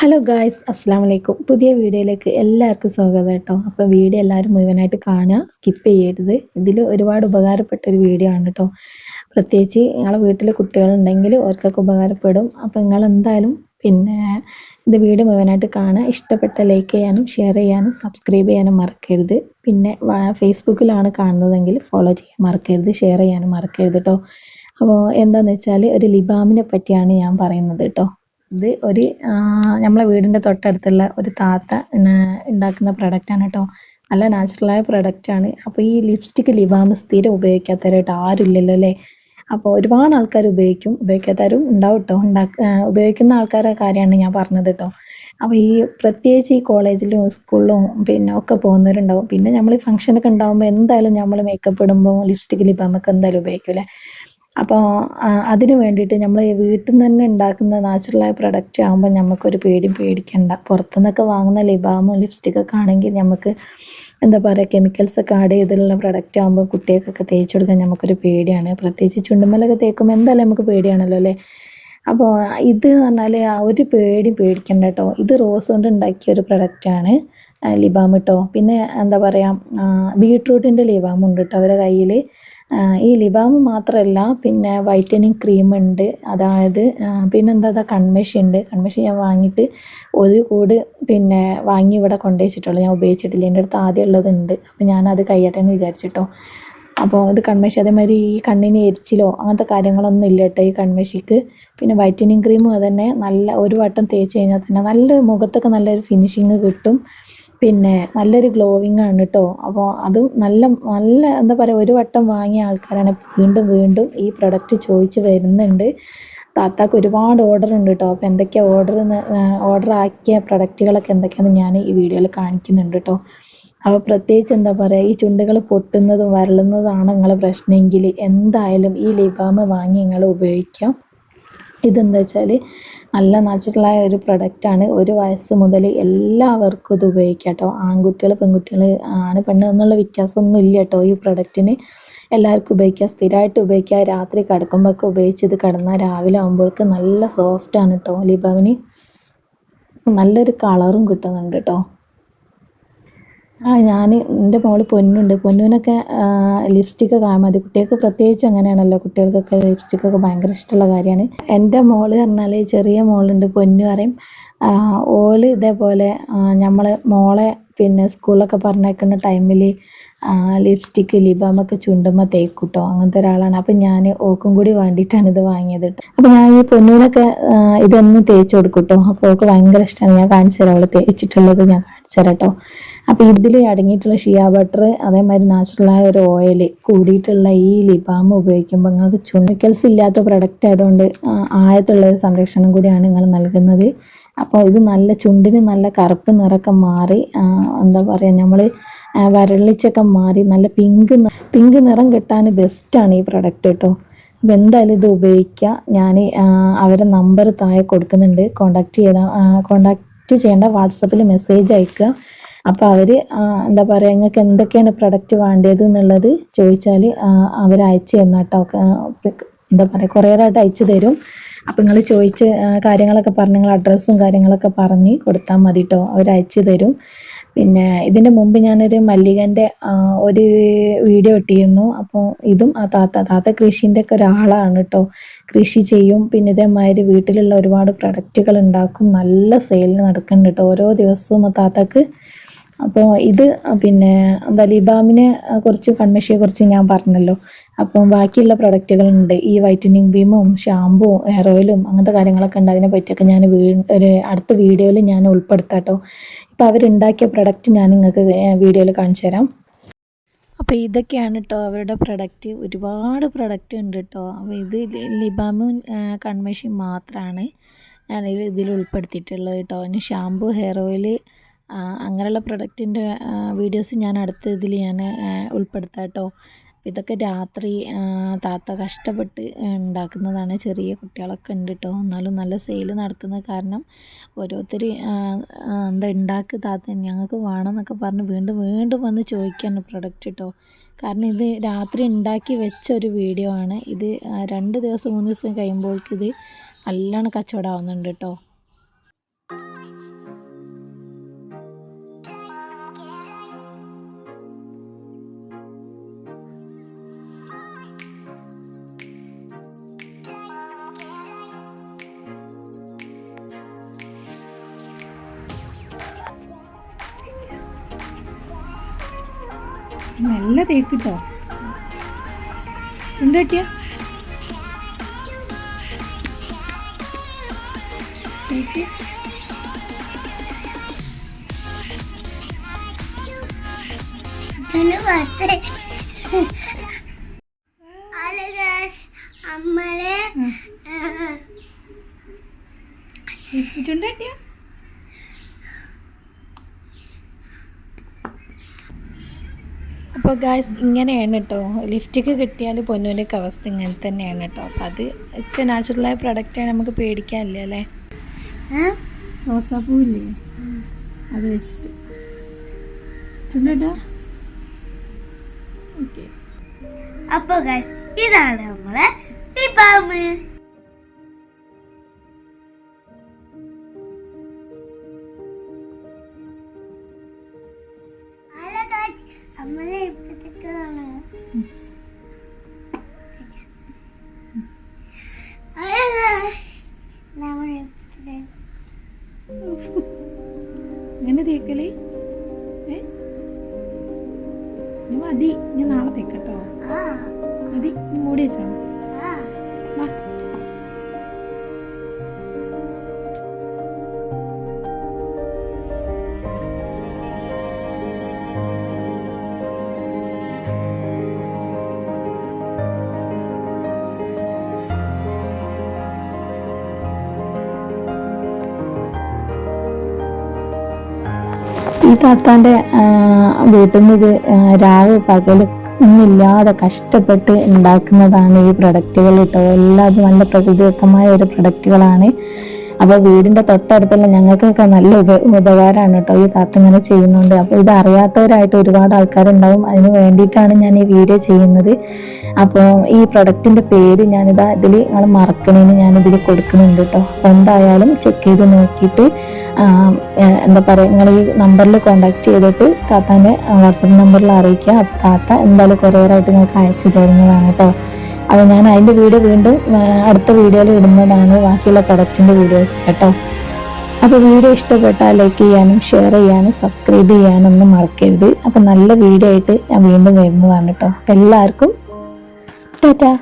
Hello guys അസ്സാം വലൈക്കും പുതിയ വീഡിയോയിലേക്ക് എല്ലാവർക്കും സ്വാഗതം കേട്ടോ. അപ്പോൾ വീഡിയോ എല്ലാവരും മുഴുവനായിട്ട് കാണുക. സ്കിപ്പ് ചെയ്യരുത്. ഇതിൽ ഒരുപാട് ഉപകാരപ്പെട്ട ഒരു വീഡിയോ ആണ് കേട്ടോ. പ്രത്യേകിച്ച് നിങ്ങളെ വീട്ടിൽ കുട്ടികളുണ്ടെങ്കിൽ അവർക്കൊക്കെ ഉപകാരപ്പെടും. അപ്പോൾ നിങ്ങൾ എന്തായാലും പിന്നെ ഇത് വീഡിയോ മുഴുവനായിട്ട് കാണുക. ഇഷ്ടപ്പെട്ട ലൈക്ക് ചെയ്യാനും ഷെയർ ചെയ്യാനും സബ്സ്ക്രൈബ് ചെയ്യാനും മറക്കരുത്. പിന്നെ ഫേസ്ബുക്കിലാണ് കാണുന്നതെങ്കിൽ ഫോളോ ചെയ്യാൻ മറക്കരുത് ഷെയർ ചെയ്യാനും മറക്കരുത് കേട്ടോ. അപ്പോൾ എന്താണെന്ന് വെച്ചാൽ ഒരു ലിബാമിനെ പറ്റിയാണ് ഞാൻ പറയുന്നത് കേട്ടോ. ഇത് ഒരു നമ്മളെ വീടിന്റെ തൊട്ടടുത്തുള്ള ഒരു താത്ത ഉണ്ടാക്കുന്ന പ്രൊഡക്റ്റാണ് കേട്ടോ നല്ല നാച്ചുറലായ പ്രൊഡക്റ്റാണ് അപ്പോൾ ഈ ലിപ്സ്റ്റിക്ക് ലിബാം സ്ഥിരം ഉപയോഗിക്കാത്തവരായിട്ട് ആരും ഇല്ലല്ലോ അല്ലേ? അപ്പോൾ ഒരുപാട് ആൾക്കാർ ഉപയോഗിക്കും ഉപയോഗിക്കാത്തവരും ഉണ്ടാവും കേട്ടോ ഉണ്ടാക്ക ഉപയോഗിക്കുന്ന ആൾക്കാരുടെ കാര്യമാണ് ഞാൻ പറഞ്ഞത് കേട്ടോ അപ്പോൾ ഈ പ്രത്യേകിച്ച് ഈ കോളേജിലും സ്കൂളിലും പിന്നെ ഒക്കെ പോകുന്നവരുണ്ടാവും. പിന്നെ നമ്മൾ ഈ ഫംഗ്ഷനൊക്കെ ഉണ്ടാകുമ്പോൾ എന്തായാലും നമ്മൾ മേക്കപ്പ് ഇടുമ്പോൾ ലിപ്സ്റ്റിക്ക് ലിബാമൊക്കെ എന്തായാലും ഉപയോഗിക്കും അല്ലേ അപ്പോൾ അതിന് വേണ്ടിയിട്ട് നമ്മൾ വീട്ടിൽ നിന്ന് തന്നെ ഉണ്ടാക്കുന്ന നാച്ചുറലായ പ്രൊഡക്റ്റ് ആകുമ്പോൾ നമുക്കൊരു പേടിയും പേടിക്കണ്ട. പുറത്തുനിന്നൊക്കെ വാങ്ങുന്ന ലിബാമോ ലിപ്സ്റ്റിക്കൊക്കെ ആണെങ്കിൽ നമുക്ക് എന്താ പറയുക കെമിക്കൽസൊക്കെ ആഡ് ചെയ്തിട്ടുള്ള പ്രൊഡക്റ്റ് ആകുമ്പോൾ കുട്ടികൾക്കൊക്കെ തേച്ച് കൊടുക്കാൻ നമുക്കൊരു പേടിയാണ്. പ്രത്യേകിച്ച് ചുണ്ടുമലൊക്കെ തേക്കുമ്പോൾ എന്തായാലും നമുക്ക് പേടിയാണല്ലോ അല്ലേ? അപ്പോൾ ഇത് എന്ന് പറഞ്ഞാൽ ഒരു പേടി പേടിക്കണ്ട കേട്ടോ ഇത് റോസ് കൊണ്ട് ഉണ്ടാക്കിയ ഒരു പ്രൊഡക്റ്റാണ് ലിബാം കേട്ടോ പിന്നെ എന്താ പറയുക ബീട്രൂട്ടിന്റെ ലിബാം ഉണ്ട് കേട്ടോ അവരുടെ കയ്യിൽ ഈ ലിബാം മാത്രമല്ല പിന്നെ വൈറ്റനിങ് ക്രീം ഉണ്ട് അതായത് പിന്നെന്താ കൺമഷി ഉണ്ട് കൺമഷി ഞാൻ വാങ്ങിയിട്ട് ഒരു കൂട് പിന്നെ വാങ്ങി ഇവിടെ കൊണ്ടുവച്ചിട്ടുള്ളൂ ഞാൻ ഉപയോഗിച്ചിട്ടില്ല. എന്റെ അടുത്ത് ആദ്യം ഉള്ളതുണ്ട്. അപ്പോൾ ഞാനത് കഴിയട്ടെ എന്ന് വിചാരിച്ചിട്ടോ. അപ്പോൾ ഇത് കൺമഷി അതേമാതിരി ഈ കണ്ണിന് എരിച്ചിലോ അങ്ങനത്തെ കാര്യങ്ങളൊന്നും ഇല്ല കേട്ടോ ഈ കൺമഷിക്ക്. പിന്നെ വൈറ്റനിങ് ക്രീമും അതന്നെ നല്ല ഒരു വട്ടം തേച്ച് കഴിഞ്ഞാൽ തന്നെ നല്ല മുഖത്തൊക്കെ നല്ലൊരു ഫിനിഷിങ് കിട്ടും. പിന്നെ നല്ലൊരു ഗ്ലോവിങ് ആണ് കേട്ടോ അപ്പോൾ അത് നല്ല നല്ല എന്താ പറയുക ഒരു വട്ടം വാങ്ങിയ ആൾക്കാരാണ് വീണ്ടും വീണ്ടും ഈ പ്രൊഡക്റ്റ് ചോദിച്ച് വരുന്നുണ്ട്. താത്താക്ക് ഒരുപാട് ഓർഡർ ഉണ്ട് കേട്ടോ അപ്പോൾ എന്തൊക്കെയാണ് ഓർഡർ ഓർഡർ ആക്കിയ പ്രൊഡക്റ്റുകളൊക്കെ എന്തൊക്കെയാണെന്ന് ഞാൻ ഈ വീഡിയോയിൽ കാണിക്കുന്നുണ്ട് കേട്ടോ അപ്പോൾ പ്രത്യേകിച്ച് എന്താ പറയുക ഈ ചുണ്ടുകൾ പൊട്ടുന്നതും വരളുന്നതാണ് നിങ്ങളെ പ്രശ്നമെങ്കിൽ എന്തായാലും ഈ ലിബാമ് വാങ്ങി നിങ്ങൾ ഉപയോഗിക്കാം. ഇതെന്താ വെച്ചാൽ നല്ല നാച്ചുറലായ ഒരു പ്രൊഡക്റ്റാണ് ഒരു വയസ്സ് മുതൽ എല്ലാവർക്കും ഇത് ഉപയോഗിക്കാം കേട്ടോ ആൺകുട്ടികൾ പെൺകുട്ടികൾ ആണ് പെണ്ണ് എന്നുള്ള വ്യത്യാസമൊന്നും ഇല്ല കേട്ടോ ഈ പ്രൊഡക്റ്റിന് എല്ലാവർക്കും ഉപയോഗിക്കാം. സ്ഥിരമായിട്ട് ഉപയോഗിക്കാം രാത്രി കിടക്കുമ്പോഴൊക്കെ ഉപയോഗിച്ച് ഇത് കിടന്നാൽ രാവിലെ ആകുമ്പോഴേക്ക് നല്ല സോഫ്റ്റാണ് കേട്ടോ ലിബാമിന് നല്ലൊരു കളറും കിട്ടുന്നുണ്ട് കേട്ടോ ആ ഞാൻ എന്റെ മോൾ പൊന്നുണ്ട്. പൊന്നുവിനൊക്കെ ലിപ്സ്റ്റിക്ക് കാണാൻ മതി കുട്ടികൾക്ക് പ്രത്യേകിച്ച് അങ്ങനെയാണല്ലോ. കുട്ടികൾക്കൊക്കെ ലിപ്സ്റ്റിക്കൊക്കെ ഭയങ്കര ഇഷ്ടമുള്ള കാര്യമാണ്. എന്റെ മോൾ പറഞ്ഞാൽ ചെറിയ മോളുണ്ട് പൊന്നു പറയും. ഓൽ ഇതേപോലെ നമ്മൾ മോളെ പിന്നെ സ്കൂളിലൊക്കെ പറഞ്ഞേക്കുന്ന ടൈമിൽ ലിപ്സ്റ്റിക്ക് ലിബാമൊക്കെ ചുണ്ടുമ്പോൾ തേക്കൂട്ടോ. അങ്ങനത്തെ ഒരാളാണ്. അപ്പം ഞാൻ ഓക്കും കൂടി വേണ്ടിയിട്ടാണ് ഇത് വാങ്ങിയത്. അപ്പം ഞാൻ ഈ പൊന്നൂനൊക്കെ ഇതൊന്ന് തേച്ച് കൊടുക്കൂട്ടോ. അപ്പോൾ ഓക്ക് ഭയങ്കര ഇഷ്ടമാണ് ഞാൻ കാണിച്ചു തരാം. അവൾ തേച്ചിട്ടുള്ളത് ഞാൻ കാണിച്ചു തരാം കേട്ടോ അപ്പോൾ ഇതിൽ അടങ്ങിയിട്ടുള്ള ഷിയാ ബട്ടർ അതേമാതിരി നാച്ചുറലായ ഒരു ഓയിൽ കൂടിയിട്ടുള്ള ഈ ലിബാം ഉപയോഗിക്കുമ്പോൾ നിങ്ങൾക്ക് ചുണ്ടിക്കൽസ് ഇല്ലാത്ത പ്രൊഡക്റ്റ് ആയതുകൊണ്ട് ആയത്തുള്ള ഒരു സംരക്ഷണം കൂടിയാണ് നിങ്ങൾ നൽകുന്നത്. അപ്പോൾ ഇത് നല്ല ചുണ്ടിന് നല്ല കറുപ്പ് നിറക്കം മാറി എന്താ പറയുക നമ്മൾ വരളിച്ചൊക്കെ മാറി നല്ല പിങ്ക് പിങ്ക് നിറം കിട്ടാൻ ബെസ്റ്റാണ് ഈ പ്രൊഡക്റ്റ് കേട്ടോ അപ്പോൾ എന്തായാലും ഇത് ഉപയോഗിക്കുക ഞാൻ അവരെ നമ്പർ താഴെ കൊടുക്കുന്നുണ്ട്. കോണ്ടാക്ട് ചെയ്താൽ കോണ്ടാക്ട് ചെയ്യേണ്ട വാട്സപ്പിൽ മെസ്സേജ് അയക്കുക. അപ്പോൾ അവർ എന്താ പറയുക നിങ്ങൾക്ക് എന്തൊക്കെയാണ് പ്രൊഡക്റ്റ് വേണ്ടത് എന്നുള്ളത് ചോദിച്ചാൽ അവർ അയച്ചു തന്നാട്ടോ. എന്താ പറയുക കുറേയായിട്ട് അയച്ചു തരും. അപ്പം നിങ്ങൾ ചോദിച്ച് കാര്യങ്ങളൊക്കെ പറഞ്ഞ് നിങ്ങൾ അഡ്രസ്സും കാര്യങ്ങളൊക്കെ പറഞ്ഞ് കൊടുത്താൽ മതി കേട്ടോ അവർ അയച്ചു തരും. പിന്നെ ഇതിന്റെ മുമ്പ് ഞാനൊരു മല്ലികന്റെ ഒരു വീഡിയോ ഇട്ടിരുന്നു. അപ്പോൾ ഇതും ആ താത്ത താത്ത കൃഷിന്റെ ഒക്കെ ഒരാളാണ് കേട്ടോ കൃഷി ചെയ്യും. പിന്നെ ഇതേമാതിരി വീട്ടിലുള്ള ഒരുപാട് പ്രൊഡക്റ്റുകൾ ഉണ്ടാക്കും. നല്ല സെയിൽ നടക്കുന്നുണ്ട് കേട്ടോ ഓരോ ദിവസവും ആ താത്തക്ക്. അപ്പോൾ ഇത് പിന്നെ എന്താ ലിബാമിനെ കുറിച്ച് കൺമഷിയെ കുറിച്ച് ഞാൻ പറഞ്ഞല്ലോ. അപ്പം ബാക്കിയുള്ള പ്രൊഡക്റ്റുകളുണ്ട്. ഈ വൈറ്റനിങ് ബീമും ഷാമ്പുവും ഹെയർ ഓയിലും അങ്ങനത്തെ കാര്യങ്ങളൊക്കെ ഉണ്ട്. അതിനെ പറ്റിയൊക്കെ ഞാൻ വീ ഒരു അടുത്ത വീഡിയോയിൽ ഞാൻ ഉൾപ്പെടുത്താട്ടോ ഇപ്പോൾ അവരുണ്ടാക്കിയ പ്രൊഡക്റ്റ് ഞാൻ നിങ്ങൾക്ക് വീഡിയോയിൽ കാണിച്ചു തരാം. അപ്പോൾ ഇതൊക്കെയാണ് കേട്ടോ അവരുടെ പ്രൊഡക്റ്റ്. ഒരുപാട് പ്രൊഡക്റ്റ് ഉണ്ട് കേട്ടോ അപ്പോൾ ഇത് ലിബാമും കൺമഷിയും മാത്രമാണ് ഞാൻ ഇതിൽ ഉൾപ്പെടുത്തിയിട്ടുള്ളത് കേട്ടോ ഇനി ഷാമ്പു ഹെയർ ഓയിൽ അങ്ങനെയുള്ള പ്രൊഡക്റ്റിന്റെ വീഡിയോസ് ഞാൻ അടുത്ത ഇതിൽ ഞാൻ ഉൾപ്പെടുത്താം കേട്ടോ ഇതൊക്കെ രാത്രി താത്ത കഷ്ടപ്പെട്ട് ഉണ്ടാക്കുന്നതാണ് ചെറിയ കുട്ടികളൊക്കെ ഉണ്ട് കേട്ടോ എന്നാലും നല്ല സെയിൽ നടക്കുന്ന കാരണം ഓരോരുത്തർ എന്താ ഉണ്ടാക്കുക താത്ത ഞങ്ങൾക്ക് വേണമെന്നൊക്കെ പറഞ്ഞ് വീണ്ടും വീണ്ടും വന്ന് ചോദിക്കുകയാണ് പ്രൊഡക്റ്റ് കേട്ടോ കാരണം ഇത് രാത്രി ഉണ്ടാക്കി വെച്ച ഒരു വീഡിയോ ആണ്. ഇത് രണ്ട് ദിവസം മൂന്ന് ദിവസം കഴിയുമ്പോഴേക്കും ഇത് നല്ലോണം കച്ചവടമാവുന്നുണ്ട് കേട്ടോ നല്ല തേക്കിട്ടോ. ചുണ്ട് കെട്ടിയ തേക്ക് അമ്മളെ. ചുണ്ട് കെട്ടിയ അപ്പോൾ ഗായ്സ് ഇങ്ങനെയാണ് കേട്ടോ ലിഫ്റ്റൊക്കെ കിട്ടിയാൽ പൊന്നൂന്റെയൊക്കെ അവസ്ഥ ഇങ്ങനെ തന്നെയാണ് കേട്ടോ അപ്പോൾ അത് ഒക്കെ നാച്ചുറലായ പ്രൊഡക്റ്റാണ് നമുക്ക് പേടിക്കാനില്ല അല്ലേ? റോസാപ്പൂവില്ലേ അത് വെച്ചിട്ട്. ചുണ്ടോ അപ്പോൾ ഗൈസ് ഇതാണ് നമ്മളെ ഹലോ ഇങ്ങനെ തേക്കൽ? ഏ? മതി. ഞാൻ നാളെ തേക്കട്ടോ മതി. മൂടി വെച്ചാണ് വാ. ഈ താത്താന്റെ വീട്ടിൽ നിന്ന് ഇത് രാവ് പകൽ ഒന്നില്ലാതെ കഷ്ടപ്പെട്ട് ഉണ്ടാക്കുന്നതാണ് ഈ പ്രൊഡക്റ്റുകൾ കേട്ടോ. എല്ലാം നല്ല പ്രകൃതിദത്തമായ ഒരു പ്രൊഡക്റ്റുകളാണ് അപ്പോൾ വീടിന്റെ തൊട്ടടുത്തുള്ള ഞങ്ങൾക്കൊക്കെ നല്ല ഉപ ഉപകാരമാണ് കേട്ടോ ഈ കാത്ത് ഇങ്ങനെ ചെയ്യുന്നുണ്ട്. അപ്പോൾ ഇത് അറിയാത്തവരായിട്ട് ഒരുപാട് ആൾക്കാരുണ്ടാവും. അതിന് വേണ്ടിയിട്ടാണ് ഞാൻ ഈ വീഡിയോ ചെയ്യുന്നത്. അപ്പോൾ ഈ പ്രൊഡക്റ്റിന്റെ പേര് ഞാനിതാ ഇതിൽ നിങ്ങൾ മറക്കണേന് ഞാനിതിൽ കൊടുക്കുന്നുണ്ട് കേട്ടോ. അപ്പോൾ എന്തായാലും ചെക്ക് ചെയ്ത് നോക്കിയിട്ട് എന്താ പറയുക നിങ്ങൾ ഈ നമ്പറിൽ കോൺടാക്ട് ചെയ്തിട്ട് താത്താന്റെ വാട്സപ്പ് നമ്പറിൽ അറിയിക്കുക. താത്ത എന്തായാലും കൊറിയറായിട്ട് നിങ്ങൾക്ക് അയച്ചു തരുന്നതാണ് കേട്ടോ. അപ്പോൾ ഞാൻ അതിന്റെ വീഡിയോ വീണ്ടും അടുത്ത വീഡിയോയിൽ ഇടുന്നതാണ് ബാക്കിയുള്ള പ്രൊഡക്റ്റിന്റെ വീഡിയോസ് കേട്ടോ. അപ്പോൾ വീഡിയോ ഇഷ്ടപ്പെട്ടാൽ ലൈക്ക് ചെയ്യാനും ഷെയർ ചെയ്യാനും സബ്സ്ക്രൈബ് ചെയ്യാനും ഒന്നും മറക്കരുത്. അപ്പോൾ നല്ല വീഡിയോ ആയിട്ട് ഞാൻ വീണ്ടും വരുന്നതാണ് കേട്ടോ. എല്ലാവർക്കും ടാറ്റാ.